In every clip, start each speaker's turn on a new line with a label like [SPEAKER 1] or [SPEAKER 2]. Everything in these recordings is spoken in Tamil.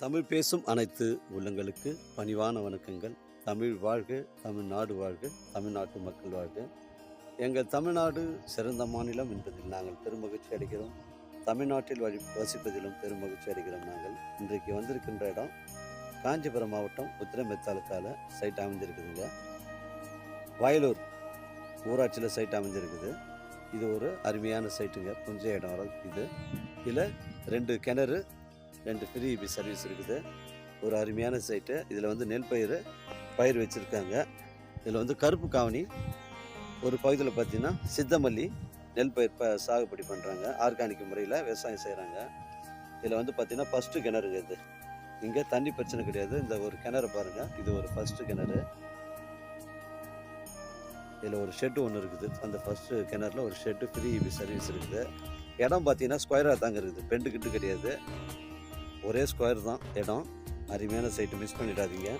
[SPEAKER 1] தமிழ் பேசும் அனைத்து உள்ளங்களுக்கு பணிவான வணக்கங்கள். தமிழ் வாழ்க தமிழ்நாடு வாழ்க தமிழ்நாட்டு மக்கள் வாழ்க. எங்கள் தமிழ்நாடு சிறந்த மாநிலம் என்பதில் நாங்கள் பெருமகிழ்ச்சி அடைகிறோம். தமிழ்நாட்டில் வழி வசிப்பதிலும் பெருமகிழ்ச்சி அடைகிறோம் நாங்கள். இன்றைக்கு வந்திருக்கின்ற இடம் காஞ்சிபுரம் மாவட்டம் உத்திரமெத்தாலுக்கால சைட் அமைஞ்சிருக்குதுங்க. வயலூர் ஊராட்சியில் சைட் அமைஞ்சிருக்குது. இது ஒரு அருமையான சைட்டுங்க புஞ்ச இடம் வர இது. இதில் ரெண்டு கிணறு ரெண்டு ஃப்ரீ சர்வீஸ் இருக்குது. ஒரு அருமையான சைட்டு. இதில் வந்து நெல் பயிர் பயிர் வச்சுருக்காங்க. இதில் வந்து கருப்பு காவணி ஒரு பகுதியில் பார்த்தீங்கன்னா சித்தமல்லி நெல் பயிர் ப சாகுபடி பண்ணுறாங்க ஆர்கானிக் முறையில் விவசாயம் செய்கிறாங்க இதில் வந்து பார்த்திங்கன்னா ஃபஸ்ட்டு கிணறுங்க இது. இங்கே தண்ணி பிரச்சனை கிடையாது. இந்த ஒரு கிணறு பாருங்கள் இது ஒரு ஃபஸ்ட்டு கிணறு. இதில் ஒரு ஷெட்டு ஒன்று இருக்குது. அந்த ஃபஸ்ட்டு கிணறுல ஒரு ஷெட்டு ஃப்ரீ சர்வீஸ் இருக்குது. இடம் பார்த்தீங்கன்னா ஸ்கொயராக தாங்க இருக்குது. பெண்டு கிட்டு கிடையாது. ஒரே ஸ்கொயர் தான் இடம். அருமையான சைட்டு மிஸ் பண்ணிடாதீங்க.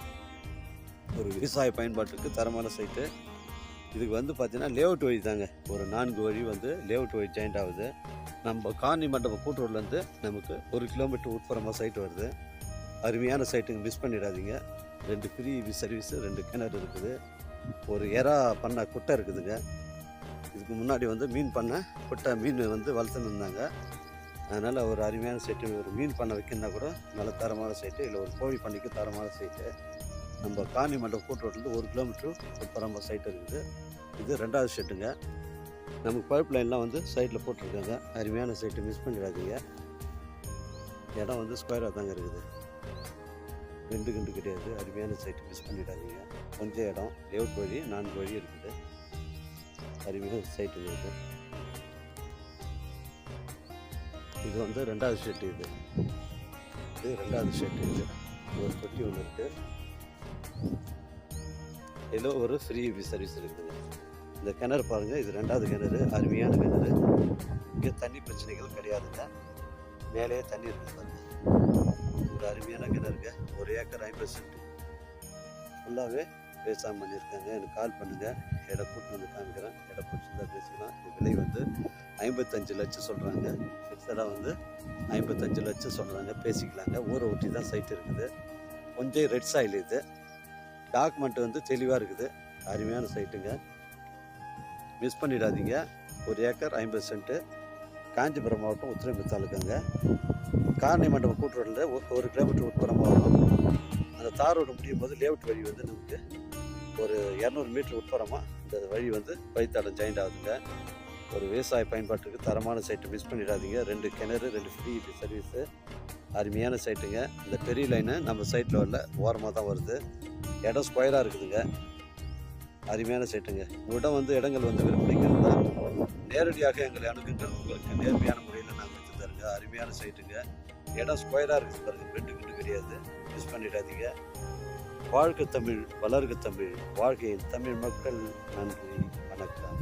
[SPEAKER 1] ஒரு விவசாய பயன்பாட்டுக்கு தரமான சைட்டு இதுக்கு வந்து பார்த்தீங்கன்னா லேஅவுட் வழி தாங்க. ஒரு நான்கு வழி வந்து லேஅவுட் வழி ஜாயிண்ட் ஆகுது. நம்ம காந்தி மண்டபம் கூட்டுறதுலேருந்து நமக்கு ஒரு கிலோமீட்டர் உட்புறமாக சைட்டு வருது. அருமையான சைட்டுங்க மிஸ் பண்ணிடாதீங்க. ரெண்டு ஃப்ரீ சர்வீஸு ரெண்டு கிணறு இருக்குது. ஒரு எறா பண்ண குட்டை இருக்குதுங்க. இதுக்கு முன்னாடி வந்து மீன் பண்ண குட்டை மீன் வந்து வளர்த்துன்னு இருந்தாங்க. அதனால் ஒரு அருமையான சைட்டு ஒரு மீன் பண்ண வைக்கணுன்னா கூட நல்ல தரமான சைட்டு இல்லை ஒரு கோழி பண்ணைக்கு தரமான சைட்டு. நம்ம காணி மண்டபம் கூட்டுறதுலேருந்து ஒரு கிலோமீட்டர் பரம்ப சைட் இருக்குது. இது ரெண்டாவது ஷெட்டுங்க நமக்கு பைப் லைன்லாம் வந்து சைட்டில் போட்டிருக்காங்க. அருமையான சைட்டு மிஸ் பண்ணிடாதீங்க. இடம் வந்து ஸ்கொயராக தாங்க இருக்குது. ரெண்டு கண்டு கிடையாது. அருமையான சைட்டு மிஸ் பண்ணிடாதீங்க. கொஞ்சம் இடம் ஏழு கோழி நான்கு வழி இருக்குது. அருமையான சைட்டு இருக்குது. இது வந்து ரெண்டாவது ஷெட்டு இது. இது ரெண்டாவது ஷெட்டு இது. ஒரு தொட்டி ஒன்று இருக்குது இதில் ஒரு ஃப்ரீ சர்வீஸ் இருக்குது. இந்த கிணறு பாருங்கள் இது ரெண்டாவது கிணறு. அருமையான கிணறு. இங்கே தண்ணி பிரச்சனைகள் கிடையாதுங்க. மேலேயே தண்ணி இருக்குது பாருங்க. ஒரு அருமையான கிணறுங்க ஒரு ஏக்கர் ஐம்பது சென்ட். ஃபுல்லாகவே பேசாமல் பண்ணியிருக்காங்க. எனக்கு கால் பண்ணுங்கள் இடம் கூட்டு வந்து காமிக்கிறேன். இடம் பிடிச்சிருந்தா பேசிக்கலாம். விலை வந்து ஐம்பத்தஞ்சு லட்சம் சொல்கிறாங்க ஃபிக்ஸடாக வந்து ஐம்பத்தஞ்சு லட்சம் சொல்கிறாங்க பேசிக்கலாங்க. ஊரை ஒட்டி தான் சைட் இருக்குது. கொஞ்சம் ரெட் சாயில் இது. டாக்குமெண்ட் வந்து தெளிவாக இருக்குது. அருமையான சைட்டுங்க மிஸ் பண்ணிடாதீங்க. ஒரு ஏக்கர் ஐம்பது சென்ட்டு காஞ்சிபுரம் மாவட்டம் உத்திரம்பி தாலுக்காங்க காரணி மண்டபம் கூட்டுறோடில் ஒரு கிலோமீட்டர் உட்புறமாக வரும். அந்த தார் ரோடு முடியும் போது லேஅவுட் வழி வந்து நமக்கு ஒரு இரநூறு மீட்டர் உட்புறமாக இந்த வழி வந்து பைத்தாளம் ஜாயிண்ட் ஆகுதுங்க. ஒரு விவசாய பயன்பாட்டுக்கு தரமான சைட்டு மிஸ் பண்ணிடாதீங்க. ரெண்டு கிணறு ரெண்டு ஃப்ரீ சர்வீஸு அருமையான சைட்டுங்க இந்த பெரிய லைனு நம்ம சைட்டில் வரல ஓரமாக தான் வருது. இடம் ஸ்கொயராக இருக்குதுங்க. அருமையான சைட்டுங்க உங்களிடம் வந்து இடங்கள் வந்து விற்பனைக்கிறதா நேரடியாக எங்களை அணுகுங்கள். உங்களுக்கு நேர்மையான முறையில் நாங்கள் வச்சு தருங்க. அருமையான சைட்டுங்க இடம் ஸ்கொயராக இருக்குது பாருங்கள் ரெண்டு கிட்டு கிடையாது. மிஸ் பண்ணிடாதீங்க. வாழ்க தமிழ் வளர்க தமிழ் வாழ்கையின் தமிழ் மக்கள் நன்றி வணக்கம்.